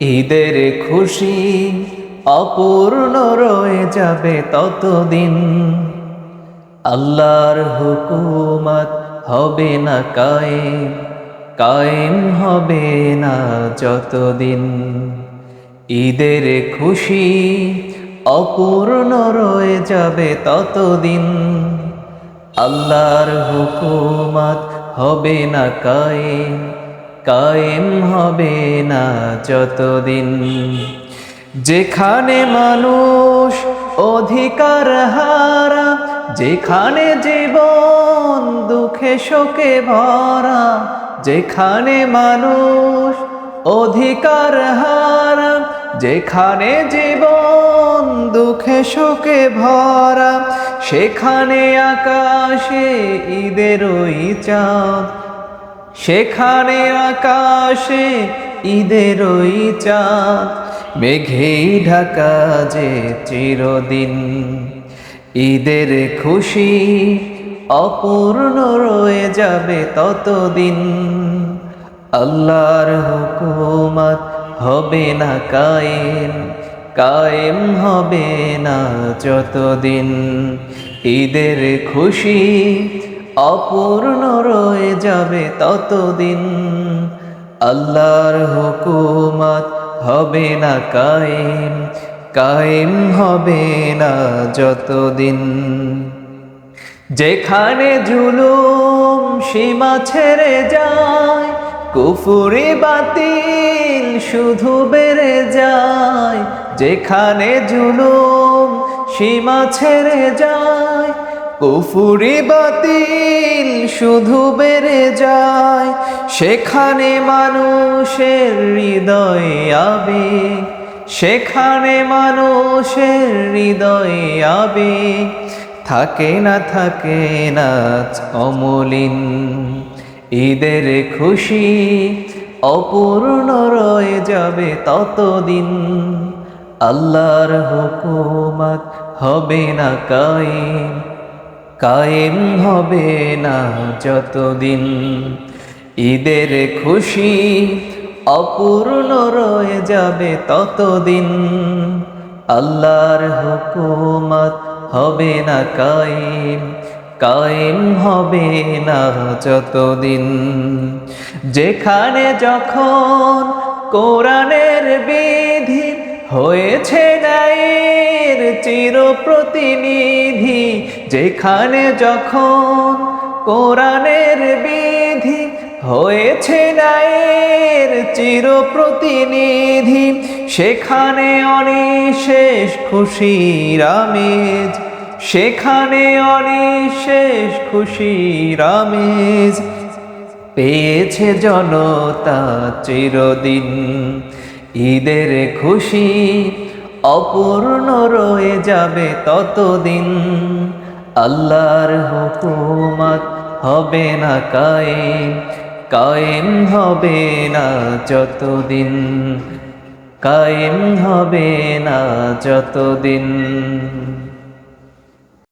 ঈদের খুশি অপূর্ণ রয়ে যাবে ততদিন। আল্লাহর হুকুমত হবে না কায়েম কায়েম হবে না যতদিন। ঈদের খুশি অপূর্ণ রয়ে যাবে ততদিন। আল্লাহর হুকুমত হবে না কায়েম কায়েম হবে না যতদিন। যেখানে মানুষ অধিকার হারা, যেখানে জীবন দুঃখে শোকে ভরা, যেখানে মানুষ অধিকার হারা, যেখানে জীবন দুঃখে শোকে ভরা, সেখানে আকাশে ঈদের ওই চাঁদ সেখানে আকাশে ঈদের ওই চাঁদ মেঘেই ঢাকা যে চিরদিন। ঈদের খুশি অপূর্ণ রয়ে যাবে ততদিন। আল্লাহর হুকুমত হবে না কায়েম কায়েম হবে না যতদিন। ঈদের খুশি অপূর্ণ রয়ে যাবে ততদিন। আল্লাহর হুকুমত হবে না কায়েম কায়েম হবে না যতদিন। যেখানে জুলুম সীমা ছেড়ে যায়, কুফুরি বাতিল শুধু বেড়ে যায়। যেখানে জুলুম সীমা ছেড়ে যায় কুফুরি বাতিল শুধু বেড়ে যায়, সেখানে মানুষের হৃদয়ে আবেগ, সেখানে মানুষের হৃদয়ে আবেগ, থাকে না থাকে না অমলিন। ঈদের খুশি অপূর্ণ রয়ে যাবে ততদিন, আল্লাহর হুকুমত হবে না কায়েম। কায়েম হবে না যতদিন। ঈদের খুশি অপূর্ণ রয়ে যাবে ততদিন। আল্লাহর হুকুমত হবে না কায়েম কায়েম হবে না যতদিন। যেখানে যখন কোরআনের বিধি হয়েছে ন্যায়ের চির প্রতিনিধি যেখানে যখন কোরআনের বিধি, হয়েছে ন্যায়ের চির প্রতিনিধি সেখানে অনিশেষ খুশির আমেজ, সেখানে অনিশেষ খুশির আমেজ, পেয়েছে জনতা চিরদিন। ঈদের খুশি অপূর্ণ রয়ে যাবে ততদিন। আল্লাহর হুকুমত হবে না কায়েম কায়েম হবে না যতদিন। কায়েম হবে না যতদিন।